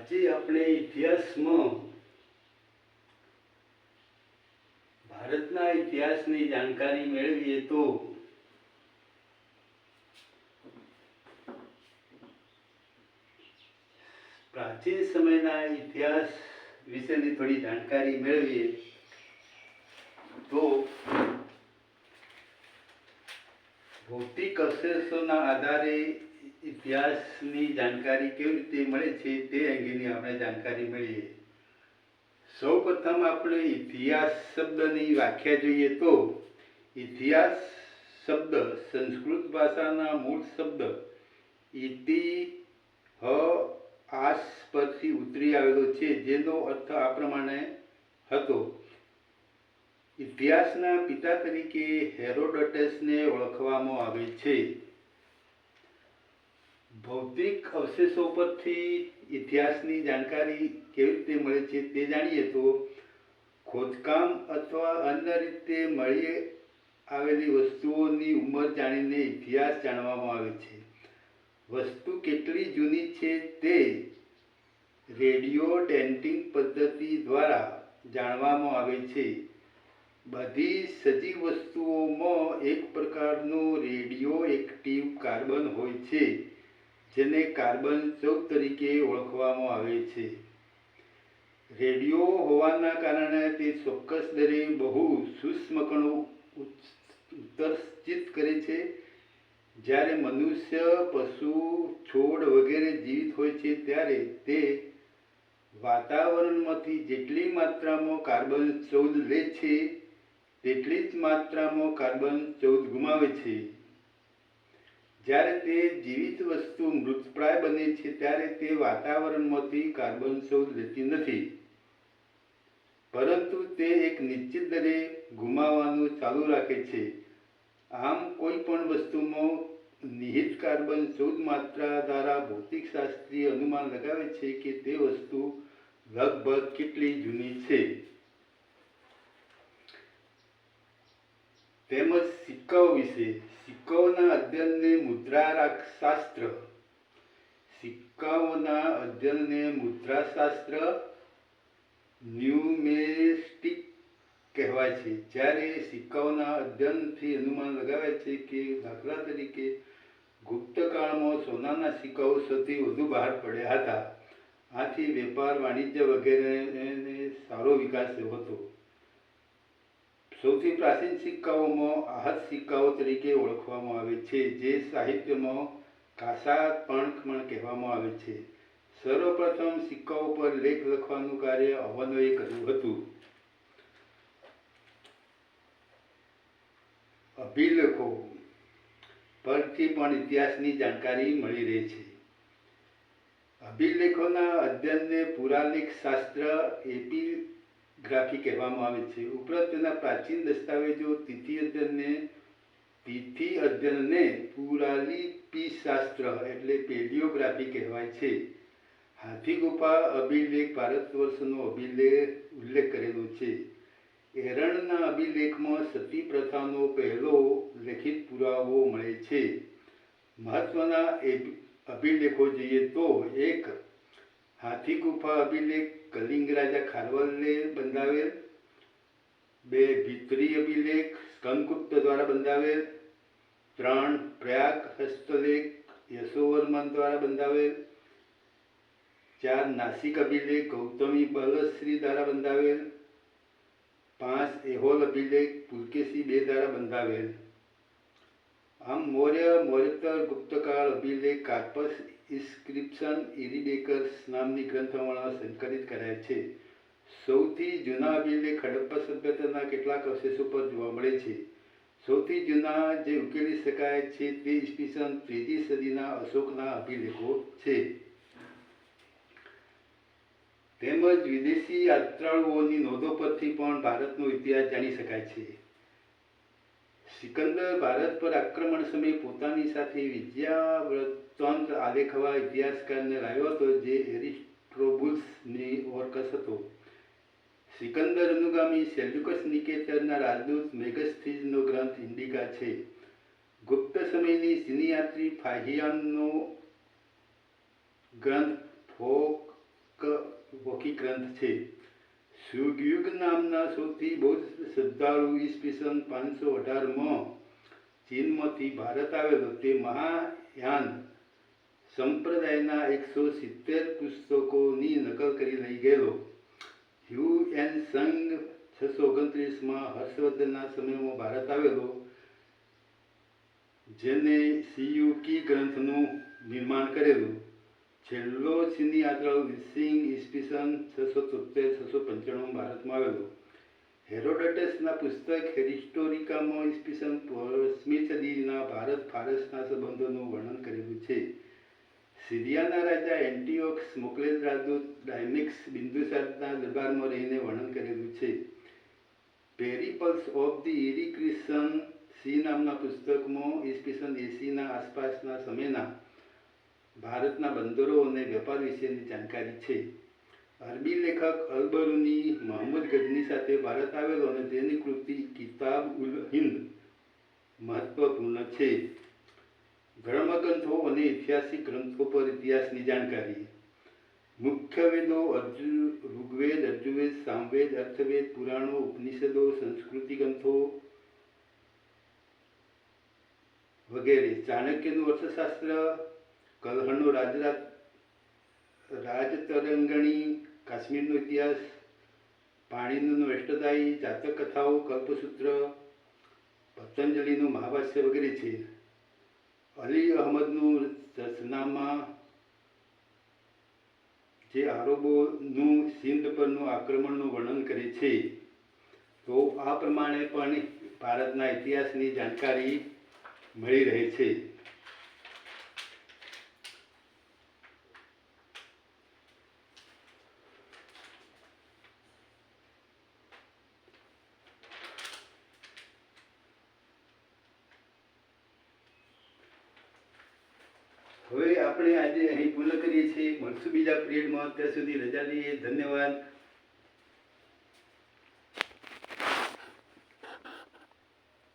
આજે આપણે ઇતિહાસમાં ભારતના ઇતિહાસની જાણકારી મેળવીએ તો પ્રાચીન સમયના ઇતિહાસ વિશેની થોડી જાણકારી મેળવીએ તો ભૌતિક અવશેષોના આધારે ઇતિહાસની જાણકારી કેવી રીતે મળે છે તે અંગેની આપણે જાણકારી મેળવીએ. સૌપ્રથમ આપણે ઇતિહાસ શબ્દની વ્યાખ્યા જોઈએ તો ઇતિહાસ શબ્દ સંસ્કૃત ભાષાના મૂળ શબ્દ ઇતિ હ, આસ પરથી ઉતરી આવેલો છે જેનો અર્થ આ પ્રમાણે હતો. ઇતિહાસના પિતા તરીકે હેરોડોટસને ઓળખવામાં આવે છે. ભૌતિક અવશેષો પરથી ઇતિહાસની જાણકારી કેવી રીતે મળે છે તે જાણીએ તો ખોદકામ અથવા અન્ય રીતે મળી આવેલી વસ્તુઓની ઉંમર જાણીને ઇતિહાસ જાણવામાં આવે છે. વસ્તુ કેટલી જૂની છે તે રેડિયો ડેન્ટિંગ પદ્ધતિ દ્વારા જાણવામાં આવે છે. બધી સજીવ વસ્તુઓમાં એક પ્રકારનું રેડિયો એક્ટિવ કાર્બન હોય છે. જેને કાર્બન ચૌદ તરીકે ઓળખવામાં આવે છે. રેડિયો હોવાના કારણે તે ચોક્કસ દરે બહુ સુષ્મકણો કણો ઉત્સ- ઉત્સર્જિત કરે છે. જ્યારે મનુષ્ય, પશુ, છોડ વગેરે જીવિત હોય છે ત્યારે તે વાતાવરણમાંથી જેટલી માત્રામાં કાર્બન ચૌદ લે છે, તેટલી જ માત્રામાં કાર્બન ચૌદ ગુમાવે છે. જ્યારે તે જીવિત વસ્તુ મૃતપ્રાય બને છે, ત્યારે તે વાતાવરણમાંથી કાર્બન ચૌદ લેતી નથી. પરંતુ તે એક નિશ્ચિત દરે ગુમાવવાનું ચાલુ રાખે છે. આમ કોઈ પણ વસ્તુમાં નિહિત કાર્બન ચૌદ માત્રા દ્વારા ભૌતિકશાસ્ત્રીય અનુમાન લગાવે છે કે તે વસ્તુ લગભગ કેટલી જૂની છે. તેમજ સિક્કાઓ વિશે સિક્કાઓના અધ્યયનને મુદ્રાશાસ્ત્ર. સિક્કાઓના અધ્યયનને મુદ્રાશાસ્ત્ર ન્યુમેસ્ટિક કહેવાય છે. જ્યારે સિક્કાઓના અધ્યયનથી અનુમાન લગાવે છે કે દાખલા તરીકે ગુપ્તકાળમાં સોનાના સિક્કાઓ સૌથી વધુ બહાર પડ્યા હતા. આથી વેપાર, વાણિજ્ય વગેરેને સારો વિકાસ થયો હતો. સૌથી પ્રાચીન સિક્કાઓમાં આહત સિક્કાઓ તરીકે ઓળખવામાં આવે છે, જે સાહિત્યમાં કાસા પણ કહેવામાં આવે છે. સર્વપ્રથમ સિક્કાઓ પર લેખ લખવાનું કાર્ય અવનોએ કર્યું હતું. અભિલેખો. પરથી પણ ઇતિહાસની જાણકારી મળી રહે છે. અભિલેખોના અધ્યયનને પુરાલેખ શાસ્ત્ર એપિગ્રાફી કહેવામાં આવે છે. ઉપરાંત તેના પ્રાચીન દસ્તાવેજો તિથિ અધ્યયનને તિથિ અધ્યયનને પુરાલિપી શાસ્ત્ર એટલે પેલિયોગ્રાફી કહેવાય છે. હાથી ગુફા અભિલેખ ભારત વર્ષનો અભિલેખ ઉલ્લેખ કરેલો છે. એરણના અભિલેખમાં સતી પ્રથાનો પહેલો લેખિત પુરાવો મળે છે. મહત્વના અભિલેખો જોઈએ તો એક હાથી ગુફા અભિલેખ કલિંગ રાજા ખારવલે બંધાવેલ. બે ભીતરી અભિલેખ, સ્કંદગુપ્ત દ્વારા બંધાવેલ. ત્રણ પ્રયાગ હસ્તલેખ, યશોવર્મન દ્વારા બંધાવેલ. ચાર નાસિક અભિલેખ, ગૌતમી બલશ્રી દ્વારા બંધાવેલ. પાંચ એહોલ અભિલેખ, પુલકેશી બે દ્વારા બંધાવેલ. આમ મૌર્ય, મૌર્યતર ગુપ્તકાળ અભિલેખ, કાર્પસ ઇન્સ્ક્રિપ્શન ઇરિડેકર્સ નામની ગ્રંથોમાં સંકલિત કરાય છે. સૌથી જૂના અભિલેખ હડપ્પા સભ્યતાના કેટલાક અવશેષો પર જોવા મળે છે. સૌથી જૂના જે ઉકેલી શકાય છે તે ઈસવીસન ત્રીજી સદીના અશોકના અભિલેખો છે. તેમજ વિદેશી યાત્રાળુઓની નોંધો પરથી પણ ભારતનો ઇતિહાસ જાણી શકાય છે. સિકંદર ભારત પર આક્રમણ સમયે પોતાની સાથે વિજયાવૃત્તાંત આલેખવા ઇતિહાસકારને લાવ્યો હતો, જે એરિસ્ટ્રોબુલ્સની ઓર્કસ હતો. સિકંદર અનુગામી સેલ્યુકસ નિકેતરના રાજદૂત મેગસ્થીજનો ગ્રંથ ઇન્ડિકા છે. ગુપ્ત સમયની સિનિયાત્રી ફાહિયાનનો ગ્રંથ ફોક વોકી ગ્રંથ છે. સુગયુગ નામના સૌથી બૌદ્ધ શ્રદ્ધાળુ ઈસવીસન પાંચસો અઢારમાં ચીનમાંથી ભારત આવેલો. તે મહાયાન સંપ્રદાયના એકસો સિત્તેર પુસ્તકોની નકલ કરી લઈ ગયેલો. હ્યુ એન સંઘ છસો ઓગણત્રીસમાં હર્ષવર્ધનના સમયમાં ભારત આવેલો, જેને સિયુકી ગ્રંથનું નિર્માણ કરેલું. છેલ્લો ચીની યાત્રાળુ વિસિંગ ઈસવીસન છસો તોતેર છસો પંચાણું ભારતમાં આવેલો હેરોડટસના પુસ્તક હિસ્ટોરિકામાં ઈસવીસન પોસમી સદીના ભારત ફારસના સંબંધોનું વર્ણન કરેલું છે. સિરિયાના રાજા એન્ટીઓક્સ મોકલેલ રાજદૂત ડાયમિક્સ બિંદુસારના દરબારમાં રહીને વર્ણન કરેલું છે. Periplus of the Erythraean sea નામના પુસ્તકમાં ઈસવીસન એસીના આસપાસના સમયના ભારતના બંદરો અને વેપાર વિશેની જાણકારી છે. અરબી લેખક અલબરુની મોહમ્મદ ગજની સાથે ભારત આવેલો અને તેની કૃતિ કિતાબ ઉલ હિન્દ મહત્વપૂર્ણ છે. ધર્મગ્રંથો અને ઐતિહાસિક ગ્રંથો પર ઇતિહાસની જાણકારી. મુખ્ય વેદો અર્જુ, ઋગ્વેદ, અર્જુવેદ, સામવેદ, અર્થવેદ, પુરાણો, ઉપનિષદો, સંસ્કૃતિ ગ્રંથો વગેરે. ચાણક્યનું અર્થશાસ્ત્ર કલહણનો રાજરા રાજતરંગણી, કાશ્મીરનો ઇતિહાસ, પાણીનું અષ્ટદાયી જાતક કથાઓ કલ્પસૂત્ર, પતંજલિનું મહાભાષ્ય વગેરે છે. અલી અહમદનું રચનામાં જે આરોબોનું સિંધ પરનું આક્રમણનું વર્ણન કરે છે, તો આ પ્રમાણે પણ ભારતના ઇતિહાસની જાણકારી મળી રહે છે. હવે આપણે આજે અહીં પૂર્ણ કરીએ છીએ. મળશું બીજા પિરિયડમાં ત્યાં સુધી રજા લઈએ. ધન્યવાદ.